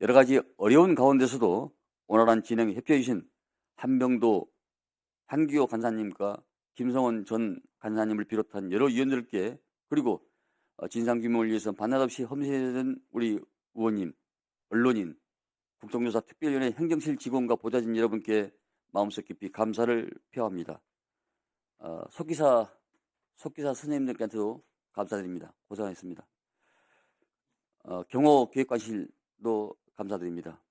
여러 가지 어려운 가운데서도 원활한 진행에 협조해 주신 한병도 한기호 간사님과 김성원 전 간사님을 비롯한 여러 위원들께 그리고 어, 진상규명을 위해서 반날 없이 험세된 우리 의원님, 언론인, 국정조사 특별위원회 행정실 직원과 보좌진 여러분께 마음속 깊이 감사를 표합니다. 어, 속기사 속기사 선생님들께도 감사드립니다. 고생하셨습니다. 어, 경호 기획관실도 감사드립니다.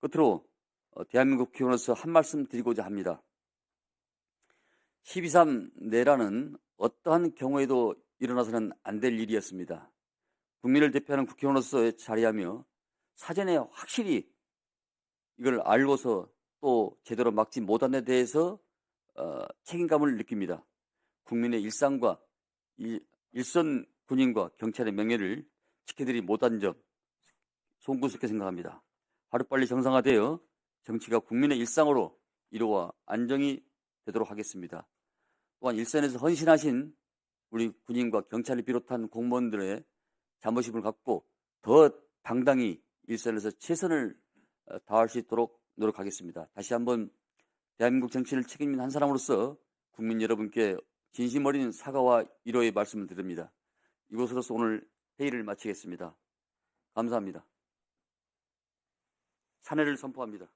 끝으로 어, 대한민국 기원으로서 한 말씀 드리고자 합니다. 12.3 내란은 어떠한 경우에도 일어나서는 안 될 일이었습니다. 국민을 대표하는 국회의원으로서 자리하며 사전에 확실히 이걸 알고서 또 제대로 막지 못한 데 대해서 어, 책임감을 느낍니다. 국민의 일상과 일, 일선 군인과 경찰의 명예를 지켜드리 못한 점 송구스럽게 생각합니다. 하루빨리 정상화되어 정치가 국민의 일상으로 이루어 안정이 되도록 하겠습니다. 또한 일선에서 헌신하신 우리 군인과 경찰을 비롯한 공무원들의 자부심을 갖고 더 당당히 일선에서 최선을 어, 다할 수 있도록 노력하겠습니다. 다시 한번 대한민국 정치를 책임진 한 사람으로서 국민 여러분께 진심 어린 사과와 위로의 말씀을 드립니다. 이곳으로서 오늘 회의를 마치겠습니다. 감사합니다. 사내를 선포합니다.